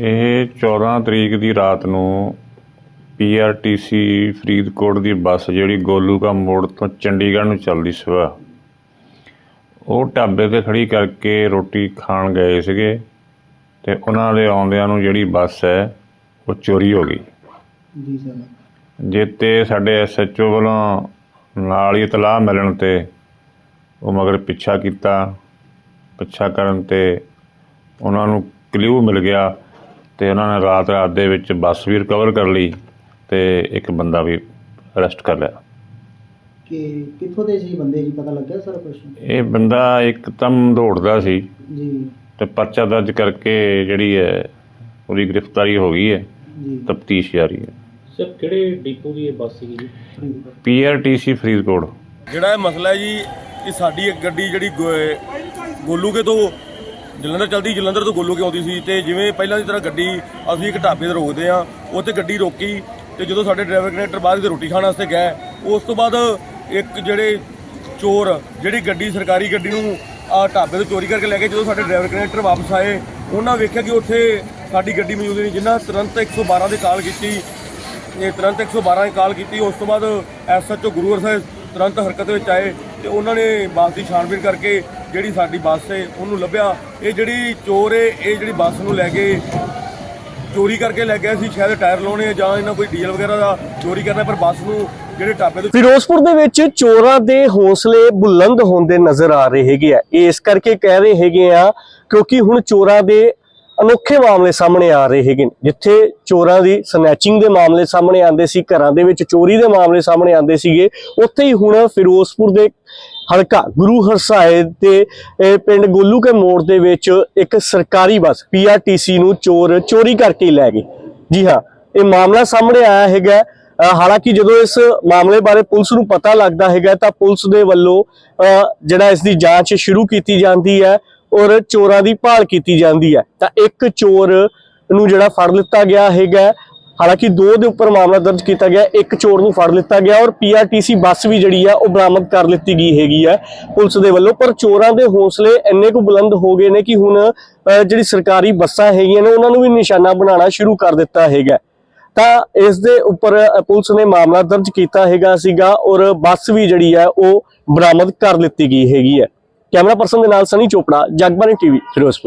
ਇਹ 14 ਤਰੀਕ ਦੀ ਰਾਤ ਨੂੰ ਪੀਆਰਟੀਸੀ ਫਰੀਦਕੋਟ ਦੀ ਬੱਸ ਜਿਹੜੀ ਗੋਲੂਕਾ ਮੋੜ ਤੋਂ ਚੰਡੀਗੜ੍ਹ ਨੂੰ ਚੱਲਦੀ ਸਵੇਰ ਉਹ ਢਾਬੇ ਤੇ ਖੜੀ ਕਰਕੇ ਰੋਟੀ ਖਾਣ ਗਏ ਸੀਗੇ ਤੇ ਉਹਨਾਂ ਦੇ ਆਉਂਦਿਆਂ ਨੂੰ ਜਿਹੜੀ ਬੱਸ ਹੈ ਉਹ ਚੋਰੀ ਹੋ ਗਈ। ਜੀ ਸਰ। ਜਿੱਤੇ ਸਾਡੇ ਐਸਐਚਓ ਵੱਲੋਂ ਨਾਲ ਹੀ ਇਤਲਾਹ ਮਿਲਣ ਤੇ ਉਹ ਮਗਰ ਪਿੱਛਾ ਕੀਤਾ। ਪਿੱਛਾ ਕਰਨ ਤੇ ਉਹਨਾਂ ਨੂੰ ਕਲਿਊ ਮਿਲ ਗਿਆ। ਤੇ ਉਹਨਾਂ ਨੇ ਰਾਤ ਰਾਤ ਦੇ ਵਿੱਚ ਬੱਸ ਵੀ ਰਿਕਵਰ ਕਰ ਲਈ ਤੇ ਇੱਕ ਬੰਦਾ ਵੀ ਅਰੈਸਟ ਕਰ ਲਿਆ। ਕਿ ਕਿੱਥੋਂ ਦੇ ਸੀ ਬੰਦੇ ਜੀ? ਪਤਾ ਲੱਗਿਆ ਸਰ ਕੁਛ? ਇਹ ਬੰਦਾ ਇੱਕਦਮ ਦੌੜਦਾ ਸੀ ਜੀ। ਤੇ ਪਰਚਾ ਦਰਜ ਕਰਕੇ ਜਿਹੜੀ ਹੈ ਉਹਦੀ ਗ੍ਰਿਫਤਾਰੀ ਹੋ ਗਈ ਹੈ। ਜੀ। ਤਫਤੀਸ਼ ਜਾਰੀ ਹੈ। ਸਰ ਕਿਹੜੇ ਡਿਪੂ ਦੀ ਇਹ ਬੱਸ ਸੀਗੀ ਜੀ। ਪੀਆਰਟੀਸੀ ਫਰੀਦਕੋਟ। ਜਿਹੜਾ ਇਹ ਮਸਲਾ ਹੈ ਜੀ ਇਹ ਸਾਡੀ ਇੱਕ ਗੱਡੀ ਜਿਹੜੀ ਗੋਲੂਕੇ ਤੋਂ ਜਲੰਧਰ ਚਲਦੀ, ਜਲੰਧਰ ਤੋਂ ਗੋਲੂਕੇ ਆਉਂਦੀ ਸੀ ਤੇ ਜਿਵੇਂ ਪਹਿਲਾਂ ਦੀ ਤਰ੍ਹਾਂ ਗੱਡੀ ਅਸੀਂ ਇੱਕ ਢਾਬੇ ਤੇ ਰੋਕਦੇ ਆ ਉੱਥੇ ਗੱਡੀ ਰੋਕੀ ਤੇ ਜਦੋਂ ਸਾਡੇ ਡਰਾਈਵਰ ਕਨੈਕਟਰ ਬਾਹਰ ਵਿੱਚ ਰੋਟੀ ਖਾਣ ਵਾਸਤੇ ਗਏ, ਉਸ ਤੋਂ ਬਾਅਦ ਇੱਕ ਜਿਹੜੇ ਚੋਰ, ਜਿਹੜੀ ਗੱਡੀ, ਸਰਕਾਰੀ ਗੱਡੀ ਨੂੰ ਆ ਢਾਬੇ ਤੋਂ ਚੋਰੀ ਕਰਕੇ ਲੈ ਕੇ ਜਦੋਂ ਸਾਡੇ ਡਰਾਈਵਰ ਕਨੈਕਟਰ ਵਾਪਸ ਆਏ, ਉਹਨਾਂ ਵੇਖਿਆ ਕਿ ਉੱਥੇ ਸਾਡੀ ਗੱਡੀ ਮੌਜੂਦ ਨਹੀਂ ਜਿਨ੍ਹਾਂ ਤੁਰੰਤ 112 ਦੇ ਕਾਲ ਕੀਤੀ, ਇਹ ਤੁਰੰਤ 112 ਦੀ ਕਾਲ ਕੀਤੀ, ਉਸ ਤੋਂ ਬਾਅਦ ਐਸਐਚਓ ਗੁਰੂਵਰ ਸਾਹਿਬ ਤੁਰੰਤ ਹਰਕਤ ਵਿੱਚ ਆਏ ਤੇ ਉਹਨਾਂ ਨੇ ਬੱਸ ਦੀ ਛਾਣਬੀਣ ਕਰਕੇ ਜਿਹੜੀ ਸਾਡੀ ਬੱਸ ਏ ਉਹਨੂੰ ਲੱਭਿਆ। ਇਹ ਜਿਹੜੀ ਚੋਰ ਏ ਇਹ ਜਿਹੜੀ ਬੱਸ ਨੂੰ ਲੈ ਕੇ ਚੋਰੀ ਕਰਕੇ ਲੈ ਗਿਆ ਸੀ, ਸ਼ਾਇਦ ਟਾਇਰ ਲਾਉਣੇ ਆ ਜਾਂ ਇਹਨਾਂ ਕੋਈ ਡੀਜ਼ਲ ਵਗੈਰਾ ਦਾ ਚੋਰੀ ਕਰਨਾ, ਪਰ ਬੱਸ ਨੂੰ ਜਿਹੜੇ ਟਾਪੇ ਤੋਂ ਫਿਰੋਜ਼ਪੁਰ ਦੇ ਵਿੱਚ ਚੋਰਾਂ ਦੇ ਹੌਸਲੇ ਬੁਲੰਦ ਹੁੰਦੇ ਨਜ਼ਰ ਆ ਰਹੇ ਹੈਗੇ ਆ। ਇਹ ਇਸ ਕਰਕੇ ਕਹਿ ਰਹੇ ਹੈਗੇ ਆ, ਕਿਉਂਕਿ ਹੁਣ ਚੋਰਾਂ ਦੇ ਅਨੋਖੇ ਮਾਮਲੇ ਸਾਹਮਣੇ ਆ ਰਹੇ ਹੈਗੇ ਜਿੱਥੇ ਚੋਰਾਂ ਦੀ ਸਨੈਚਿੰਗ ਦੇ ਮਾਮਲੇ ਸਾਹਮਣੇ ਆਉਂਦੇ ਸੀ ਘਰਾਂ ਦੇ ਵਿੱਚ ਚੋਰੀ ਦੇ ਮਾਮਲੇ ਸਾਹਮਣੇ ਆਉਂਦੇ ਸੀਗੇ ਉੱਥੇ ਹੀ ਹੁਣ ਫਿਰੋਜ਼ਪੁਰ ਦੇ ਹਲਕਾ ਗੁਰੂ ਹਰਸਾਏ ਤੇ ਪਿੰਡ ਗੋਲੂ ਕੇ ਮੋੜ ਦੇ ਵਿੱਚ ਇੱਕ ਸਰਕਾਰੀ ਬੱਸ ਪੀਆਰਟੀਸੀ ਨੂੰ ਚੋਰ ਚੋਰੀ ਕਰਕੇ ਲੈ ਗਏ। ਜੀ ਹਾਂ ਇਹ ਮਾਮਲਾ ਸਾਹਮਣੇ ਆਇਆ ਹੈਗਾ। ਹਾਲਾਂਕਿ ਜਦੋਂ ਇਸ ਮਾਮਲੇ ਬਾਰੇ ਪੁਲਿਸ ਨੂੰ ਪਤਾ ਲੱਗਦਾ ਹੈਗਾ ਤਾਂ ਪੁਲਿਸ ਦੇ ਵੱਲੋਂ ਅ, ਜਿਹੜਾ ਇਸ ਦੀ ਜਾਂਚ ਸ਼ੁਰੂ ਕੀਤੀ ਜਾਂਦੀ ਹੈ ਔਰ ਚੋਰਾਂ ਦੀ ਭਾਲ ਕੀਤੀ ਜਾਂਦੀ ਹੈ। ਤਾਂ ਇੱਕ ਚੋਰ ਨੂੰ ਜਿਹੜਾ ਫੜ ਲਿੱਤਾ ਗਿਆ ਹੈਗਾ, ਹਾਲਾਂਕਿ ਦੋ ਦੇ ਉੱਪਰ ਮਾਮਲਾ ਦਰਜ ਕੀਤਾ ਗਿਆ, ਇੱਕ ਚੋਰ ਨੂੰ ਫੜ ਲਿੱਤਾ ਗਿਆ ਔਰ ਪੀਆਰਟੀਸੀ ਬੱਸ ਵੀ ਜਿਹੜੀ ਆ, ਉਹ ਬਰਾਮਦ ਕਰ ਲਿੱਤੀ ਗਈ ਹੈਗੀ ਹੈ ਪੁਲਿਸ ਦੇ ਵੱਲੋਂ। ਪਰ ਚੋਰਾਂ ਦੇ ਹੌਸਲੇ ਇੰਨੇ ਕੁ ਬੁਲੰਦ ਹੋ ਗਏ ਨੇ ਕਿ ਹੁਣ ਜਿਹੜੀ ਸਰਕਾਰੀ ਬੱਸਾਂ ਹੈਗੀਆਂ ਨੇ, ਉਹਨਾਂ ਨੂੰ ਵੀ ਨਿਸ਼ਾਨਾ ਬਣਾਉਣਾ ਸ਼ੁਰੂ ਕਰ ਦਿੱਤਾ ਹੈਗਾ। ਤਾਂ ਇਸ ਦੇ ਉੱਪਰ ਪੁਲਿਸ ਨੇ ਮਾਮਲਾ ਦਰਜ ਕੀਤਾ ਹੈਗਾ ਸੀਗਾ ਔਰ ਬੱਸ ਵੀ ਜਿਹੜੀ ਹੈ ਉਹ ਬਰਾਮਦ ਕਰ ਲਿੱਤੀ ਗਈ ਹੈਗੀ ਹੈ ਕੈਮਰਾ ਪਰਸਨ ਦੇ ਨਾਲ ਸਨੀ ਚੋਪੜਾ ਜਗਬਾਨੀ ਟੀਵੀ ਫਿਰੋਜ਼ਪੁਰ।